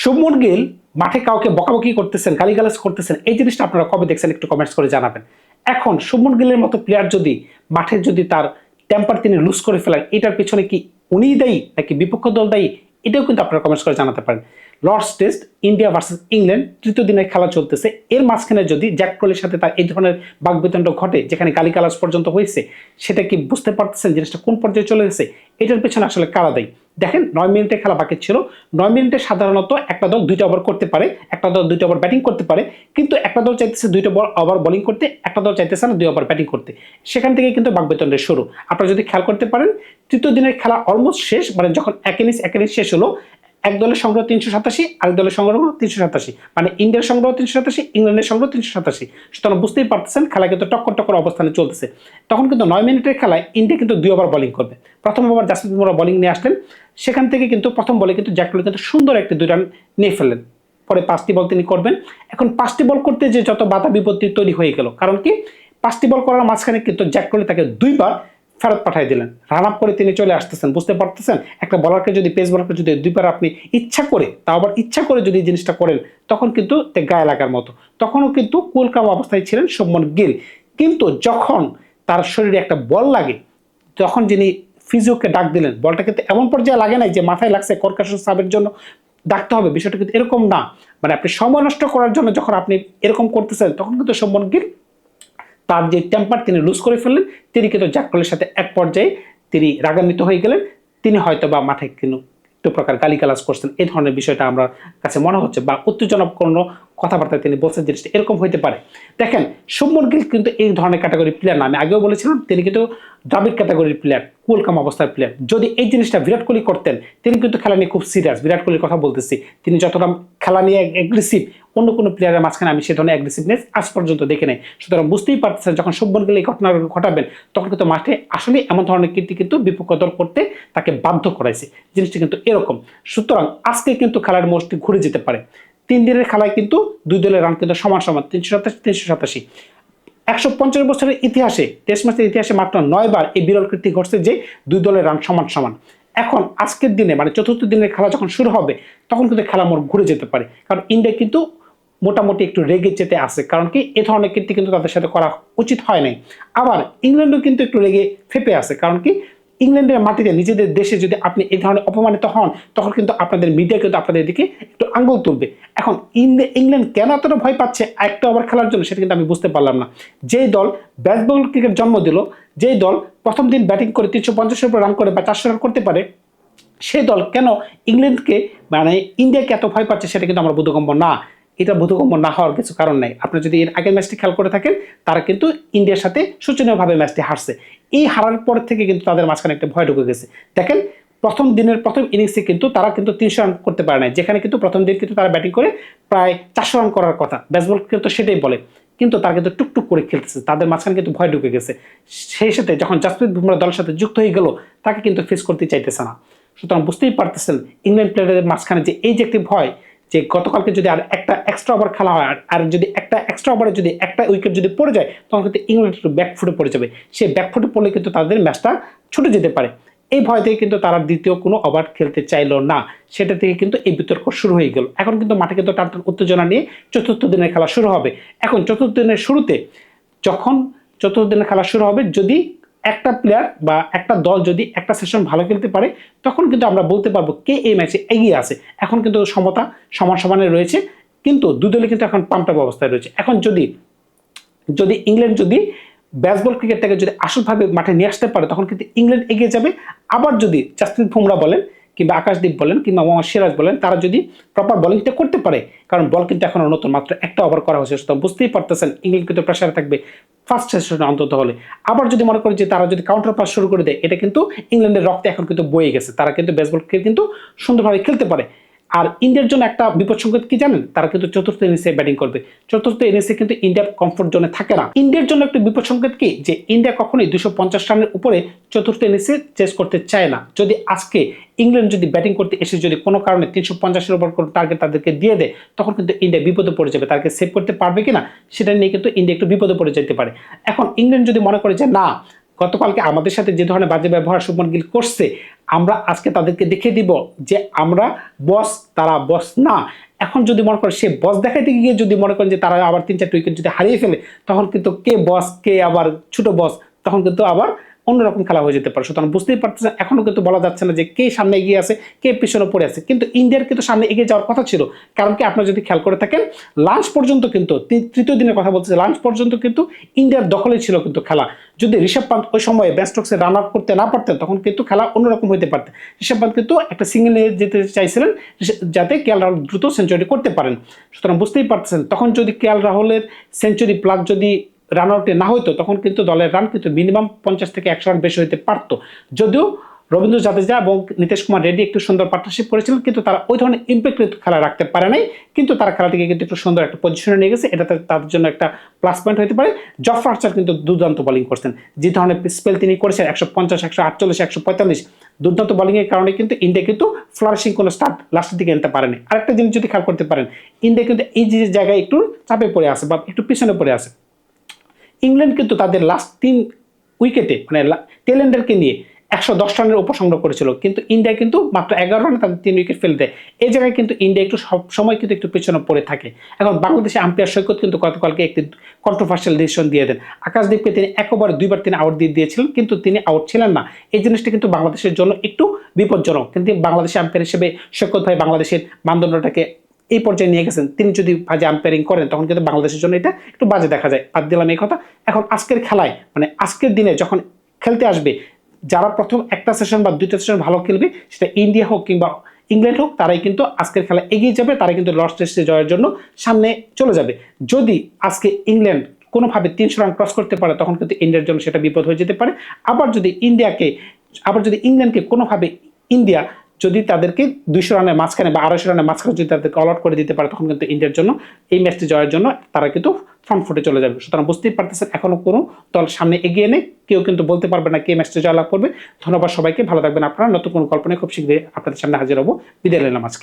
শুভমন গিল, মাঠে কাউকে বকাবকি করতেছেন, গালিগালাজ করতেছেন, এই জিনিসটা আপনারা কবে দেখছেন একটু কমেন্টস করে জানাবেন। এখন শুভমন গিলের মতো প্লেয়ার যদি মাঠে যদি তার টেম্পার তিনি লুজ করে ফেলেন, এটার পিছনে কি উনিই দায়ী নাকি বিপক্ষ দল দায়ী? এটাও কিন্তু আপনারা কমেন্টস করে জানাতে পারেন। Lord's test, India versus England, তৃতীয় দিনের খেলা চলতেছে। এর মাঝখানে যদি জ্যাক কোহলির সাথে তার এই ধরনের বাকবিতণ্ড ঘটে, যেখানে গালি গালিগালাজ পর্যন্ত হয়েছে, সেটা কি বুঝতে পারতেছেন জিনিসটা কোন পর্যায়ে চলে গেছে? এটার পেছনে আসলে কারা দেয়? দেখেন, নয় মিনিটে খেলা বাকি ছিল। নয় মিনিটে সাধারণত একটা দল দুইটা ওভার করতে পারে, একটা দল দুইটা ওভার ব্যাটিং করতে পারে, কিন্তু একটা দল চাইতেছে দুইটা বল ওভার বোলিং করতে, একটা দল চাইতেছে না দুই ওভার ব্যাটিং করতে। সেখান থেকে কিন্তু বাকবেতনের শুরু। আপনারা যদি খেয়াল করতে পারেন, তৃতীয় দিনের খেলা অলমোস্ট শেষ মানে যখন এক ইনিংস এক ইনিংস শেষ হলো এক দলের সংগ্রহ তিনশো সাতাশি, আরেক দলের সংগ্রহ তিনশো সাতাশি। মানে ইন্ডিয়ার সংগ্রহ তিনশো সাতাশি, ইংল্যান্ডের সংগ্রহ তিনশো সাতাশি। সুতরাং বুঝতেই পারতেছেন খেলা কিন্তু টক্কর টক্কর অবস্থানে চলতেছে। তখন কিন্তু নয় মিনিটের খেলায় ইন্ডিয়া কিন্তু দুই ওভার বোলিং করবে। প্রথম ওভার জাসপ্রীত বুমরা বোলিং নিয়ে আসলেন। সেখান থেকে কিন্তু প্রথম বলে কিন্তু জ্যাকলি কিন্তু সুন্দর একটি দুই রান নিয়ে ফেললেন। পরে পাঁচটি বল তিনি করবেন। এখন পাঁচটি বল করতে যে যত বাধা বিপত্তি তৈরি হয়ে গেল। কারণ কি? পাঁচটি বল করার মাঝখানে কিন্তু জ্যাক তাকে দুইবার ফেরত পাঠিয়ে দিলেন। রান আপ করে তিনি চলে আসতেছেন, বুঝতে পারতেছেন? একটা বলারকে যদি, পেস বলারকে যদি দুইবার আপনি ইচ্ছা করে, তাও আবার ইচ্ছা করে যদি জিনিসটা করেন, তখন কিন্তু তে গায়ে লাগার মতো। তখনও কিন্তু কুলকাম অবস্থায় ছিলেন শুভমন গিল। কিন্তু যখন তার শরীরে একটা বল লাগে, তখন যিনি ফিজিওকে ডাক দিলেন, বলটা কিন্তু এমন পর্যায়ে লাগে নাই যে মাথায় লাগছে কর্কাশন সাবের জন্য ডাকতে হবে, বিষয়টা কিন্তু এরকম না। মানে আপনি সময় নষ্ট করার জন্য যখন আপনি এরকম করতেছেন, তখন কিন্তু শুভমন গিল তার যে টেম্পার তিনি লুজ করে ফেললেন, তিনি কিন্তু জাকলের সাথে এক পর্যায়ে তিনি রাগান্বিত হয়ে গেলেন। তিনি হয়তো বা মাঠে কিন্তু একটু প্রকার গালিগালাজ করছেন। এই ধরনের বিষয়টা আমরা কাছে মনে হচ্ছে বা উত্তেজনক কোনো কথাবার্তা তিনি বলছেন জিনিসটা এরকম হইতে পারে। দেখেন শুভমন গিল কিন্তু এই ধরনের ক্যাটাগরি প্লেয়ার না। আমি আগেও বলেছিলাম, তিনি কিন্তু দ্রাবিড ক্যাটাগরির প্লেয়ার কুলকাম অবস্থার প্লেয়ার যদি এই জিনিসটা বিরাট কোহলি করতেন, তিনি কিন্তু খেলা নিয়ে খুব সিরিয়াস বিরাট কোহলির কথা বলতেছি, তিনি যতটা খেলা নিয়ে অ্যাগ্রেসিভ অন্য কোনো প্লেয়ারের মাঝখানে আমি সে ধরনের অ্যাগ্রেসিভনেস আজ পর্যন্ত দেখে নাই। সুতরাং বুঝতেই পারতেছেন, যখন শুভমন গিল এই ঘটনা ঘটাবেন, তখন কিন্তু মাঠে আসলে এমন ধরনের কীর্তি কিন্তু বিপক্ষ দল করতে তাকে বাধ্য করাইছে। জিনিসটি কিন্তু এরকম। সুতরাং আজকে কিন্তু খেলার মোস্টটি ঘুরে যেতে পারে। তিন দিনের খেলায় কিন্তু দুই দলের রান কিন্তু সমান সমান তিনশো সাতাশি তিনশো সাতাশি। একশো পঞ্চাশ বছরের ইতিহাসে টেস্ট ম্যাচের ইতিহাসে মাত্র নয়বার এই বিরল কীর্তি ঘটছে যে দুই দলের রান সমান সমান। এখন আজকের দিনে মানে চতুর্থ দিনের খেলা যখন শুরু হবে, তখন কিন্তু খেলা মোড় ঘুরে যেতে পারে। কারণ ইন্ডিয়া কিন্তু মোটামুটি একটু রেগে যেতে আসে কারণ কি, এ ধরনের কীর্তি কিন্তু তাদের সাথে করা উচিত হয় নাই। আবার ইংল্যান্ডও কিন্তু একটু রেগে ফেপে আছে। কারণ কি ইংল্যান্ডের মাটিতে নিজেদের দেশে যদি আপনি এই ধরনের অপমানিত হন, তখন কিন্তু আপনাদের মিডিয়া কিন্তু আপনাদের দিকে একটু আঙ্গুল তুলবে। এখন ইংল্যান্ড কেন এতটা ভয় পাচ্ছে একটা ওভার খেলার জন্য সেটা কিন্তু আমি বুঝতে পারলাম না। যেই দল ব্যাসবল ক্রিকেট জন্ম দিল, যেই দল প্রথম দিন ব্যাটিং করে তিনশো পঞ্চাশের উপর রান করে বা চারশো রান করতে পারে, সেই দল কেন ইংল্যান্ডকে মানে ইন্ডিয়াকে এত ভয় পাচ্ছে সেটা কিন্তু আমার বোধগম্য না। এটা বোধগম্য না হওয়ার কিছু কারণ নাই। আপনি যদি এর আগের ম্যাচটি খেয়াল করে থাকেন, তারা কিন্তু ইন্ডিয়ার সাথে শোচনীয়ভাবে ম্যাচটি হারছে। এই হারার পর থেকে কিন্তু তাদের মাঝখানে একটা ভয় ঢুকে গেছে। দেখেন, প্রথম দিনের প্রথম ইনিংসে কিন্তু তারা কিন্তু তিনশো রান করতে পারে না যেখানে কিন্তু প্রথম দিন কিন্তু তারা ব্যাটিং করে প্রায় চারশো রান করার কথা। ব্যাসবল কিন্তু সেটাই বলে। কিন্তু তারা কিন্তু টুকটুক করে খেলতেছে। তাদের মাঝখানে কিন্তু ভয় ঢুকে গেছে। সেই সাথে যখন জাসপ্রীত বুমরা দলের সাথে যুক্ত হয়ে গেল, তাকে কিন্তু ফেস করতে চাইতেছে না। সুতরাং বুঝতেই পারতেছেন, ইংল্যান্ড প্লেয়ারদের মাঝখানে যে এই যে একটি ভয় যে গতকালকে যদি আর একটা এক্সট্রা ওভার খেলা হয়, আর- যদি একটা এক্সট্রা ওভারে যদি একটা উইকেট যদি পড়ে যায়, তখন কিন্তু ইংল্যান্ড একটু ব্যাকফুটে পড়ে যাবে। সে ব্যাকফুটে পড়লে কিন্তু তাদের ম্যাচটা ছুটে যেতে পারে। এই ভয় থেকে কিন্তু তারা দ্বিতীয় কোনো ওভার খেলতে চাইলো না। সেটা থেকে কিন্তু এই বিতর্ক শুরু হয়ে গেল। এখন কিন্তু মাঠে কিন্তু টান উত্তেজনা নিয়ে চতুর্থ দিনের খেলা শুরু হবে। এখন চতুর্থ দিনের শুরুতে যখন চতুর্থ দিনের খেলা শুরু হবে, যদি একটা প্লেয়ার বা একটা দল যদি একটা সেশন ভালো খেলতে পারে, তখন কিন্তু আমরা বলতে পারব কে এই ম্যাচে এগিয়ে আছে। এখন কিন্তু সমতা সমান সমানে রয়েছে, কিন্তু দুই দলে কিন্তু এখন পাম্পটাপ অবস্থায় রয়েছে। এখন যদি যদি ইংল্যান্ড যদি ব্যাসবল ক্রিকেটটাকে যদি আসলভাবে মাঠে নিয়ে আসতে পারে, তখন কিন্তু ইংল্যান্ড এগিয়ে যাবে। আবার যদি জাসপ্রীত বুমরা বলেন কিংবা আকাশদীপ বলেন কিংবা মোহাম্মদ সিরাজ বলেন, তারা যদি প্রপার বলিংটা করতে পারে, কারণ বল কিন্তু এখনও নতুন, মাত্র একটা ওভার করা হয়েছে, সুতরাং বুঝতেই পারতেছেন, ইংল্যান্ড কিন্তু প্রেশারে থাকবে। ফার্স্ট সেশনে অন্তত হলে। আবার যদি মনে করি যে তারা যদি কাউন্টার পাস শুরু করে দেয়, এটা কিন্তু ইংল্যান্ডের রক্তে এখন কিন্তু বয়ে গেছে। তারা কিন্তু বেসবল কিন্তু সুন্দরভাবে খেলতে পারে। আর ইন্ডিয়ার জন্য একটা বিপদ সংকেত কি জানেন? তারা কিন্তু চতুর্থ ইনিংসে ব্যাটিং করবে। চতুর্থ ইনিংসে কিন্তু ইন্ডিয়ার কমফোর্ট জোনে থাকে না। ইন্ডিয়ার জন্য একটা বিপদ সংকেত কি? যে ইন্ডিয়া কখনোই দুশো পঞ্চাশ রানের উপরে চতুর্থ ইনিংসে চেস করতে চায় না। যদি আজকে ইংল্যান্ড যদি ব্যাটিং করতে এসে যদি কোনো কারণে তিনশো পঞ্চাশের ওপর কোনো টার্গেট তাদেরকে দিয়ে দেয়, তখন কিন্তু ইন্ডিয়া বিপদে পড়ে যাবে। তাদেরকে সেভ করতে পারবে কিনা? সেটা নিয়ে কিন্তু ইন্ডিয়া একটু বিপদে পড়ে যেতে পারে। এখন ইংল্যান্ড যদি মনে করে যে না গতকালকে আমাদের সাথে যে ধরনের বাজে ব্যবহার সুমন গিল করছে, আমরা আজকে তাদেরকে দেখে দিব যে আমরা বস তারা বস না। এখন যদি মনে করেন সে বস দেখাইতে গিয়ে যদি মনে করেন যে তারা আবার তিন চারটে উইকেট যদি হারিয়ে ফেলে, তখন কিন্তু কে বস কে আবার ছোট বস তখন কিন্তু আবার অন্যরকম খেলা হয়ে যেতে পারে। সুতরাং বুঝতেই পারতেছেন এখনও কিন্তু বলা যাচ্ছে না যে কে সামনে এগিয়ে আছে, কে পিছনে পড়ে আছে। কিন্তু ইন্ডিয়ার কিন্তু সামনে এগিয়ে যাওয়ার কথা ছিল। কারণ কি, আপনারা যদি খেয়াল করে থাকেন, লাঞ্চ পর্যন্ত কিন্তু তৃতীয় দিনের কথা বলতেছে লাঞ্চ পর্যন্ত কিন্তু ইন্ডিয়ার দখলে ছিল কিন্তু খেলা। যদি ঋষভ পান্ত ওই সময়ে ব্যাস্টক্সে রান আউট করতে না পারতেন, তখন কিন্তু খেলা অন্যরকম হইতে পারতেন ঋষভ পান্ত কিন্তু একটা সিঙ্গেল নিয়ে যেতে চাইছিলেন যাতে কে এল রাহুল দ্রুত সেঞ্চুরি করতে পারেন। সুতরাং বুঝতেই পারতেছেন, তখন যদি কে এল রাহুলের সেঞ্চুরি প্লাস যদি রান আউটে না হইতো, তখন কিন্তু দলের রান কিন্তু মিনিমাম পঞ্চাশ থেকে একশো রান বেশি হইতে পারতো। যদিও রবীন্দ্র জাদেজা এবং নীতিশ কুমার রেড্ডি একটু সুন্দর পার্টনারশিপ করেছিলেন, কিন্তু তারা ওই ধরনের ইম্প্যাক্ট খেলা রাখতে পারে নাই, কিন্তু তারা খেলাটিকে কিন্তু একটু সুন্দর একটা পজিশনে নিয়ে গেছে এটা তাদের- জন্য একটা প্লাস পয়েন্ট হতে পারে। জফ আর্চার কিন্তু দুর্দান্ত বোলিং করছেন। যে ধরনের স্পেল তিনি করেছেন, একশো পঞ্চাশ, একশো আটচল্লিশ, একশো পঁয়তাল্লিশ, দুর্দান্ত বোলিংয়ের কারণে কিন্তু ইন্ডিয়া কিন্তু ফ্লারিশিং কোনো স্টার্ট লাস্টের দিকে আনতে পারেনি। আরেকটা জিনিস যদি খেয়াল করতে পারেন ইন্ডিয়া কিন্তু এই যে জায়গায় একটু চাপে পড়ে আছে বা একটু পিছনে পড়ে আছে ইংল্যান্ড কিন্তু তাদের লাস্ট তিন উইকেটে মানে টেলেন্ডারকে নিয়ে একশো দশ রানের উপর সংগ্রহ করেছিল। কিন্তু ইন্ডিয়া কিন্তু মাত্র এগারো রানে তাদের তিন উইকেট ফেলে দেয়। এই জায়গায় কিন্তু ইন্ডিয়া একটু সব সময় কিন্তু একটু পেছনে পড়ে থাকে। এখন বাংলাদেশে আম্পায়ার সৈকত কিন্তু গতকালকে একটি কন্ট্রোভার্সিয়াল ডিসিশন দিয়ে দেন। আকাশদীপকে তিনি একবার, দুইবার তিনি আউট দিয়ে দিয়েছিলেন, কিন্তু তিনি আউট ছিলেন না। এই জিনিসটা কিন্তু বাংলাদেশের জন্য একটু বিপজ্জনক। কিন্তু বাংলাদেশে আম্পায়ার হিসেবে সৈকত ভাই বাংলাদেশের মানদণ্ডটাকে এই পর্যায়ে নিয়ে গেছেন। তিনি যদি বাজে আম্পায়ারিং করেন, তখন কিন্তু বাংলাদেশের জন্য এটা একটু বাজে দেখা যায়। বাদ দিলাম এই কথা। এখন আজকের খেলায় মানে আজকের দিনে যখন খেলতে আসবে, যারা প্রথম একটা সেশন বা দুইটা সেশন ভালো খেলবে, সেটা ইন্ডিয়া হোক কিংবা ইংল্যান্ড হোক, তারাই কিন্তু আজকের খেলা এগিয়ে যাবে, তারাই কিন্তু লস টেস্টে জয়ের জন্য সামনে চলে যাবে। যদি আজকে ইংল্যান্ড কোনোভাবে তিনশো রান ক্রস করতে পারে, তখন কিন্তু ইন্ডিয়ার জন্য সেটা বিপদ হয়ে যেতে পারে। আবার যদি ইন্ডিয়াকে আবার যদি ইংল্যান্ডকে কোনোভাবে ইন্ডিয়া যদি তাদেরকে দুইশো রানের মাঝখানে বা আড়াইশো রানের মাঝখানে যদি তাদেরকে অল আউট করে দিতে পারে, তখন কিন্তু ইন্ডিয়ার জন্য, এই ম্যাচটি জয়ের জন্য তারা কিন্তু ফ্রন্ট ফুটে চলে যাবে। সুতরাং বুঝতেই পারতেছেন এখনও কোনো দল সামনে এগিয়ে নেই, কেউ কিন্তু বলতে পারবে না কে ম্যাচটি জয়লাভ করবে। ধন্যবাদ সবাইকে, ভালো থাকবেন আপনারা। নতুন কোনো কল্পনায় খুব শীঘ্রই আপনাদের সামনে হাজির হব। বিদায় নিলাম আজকে।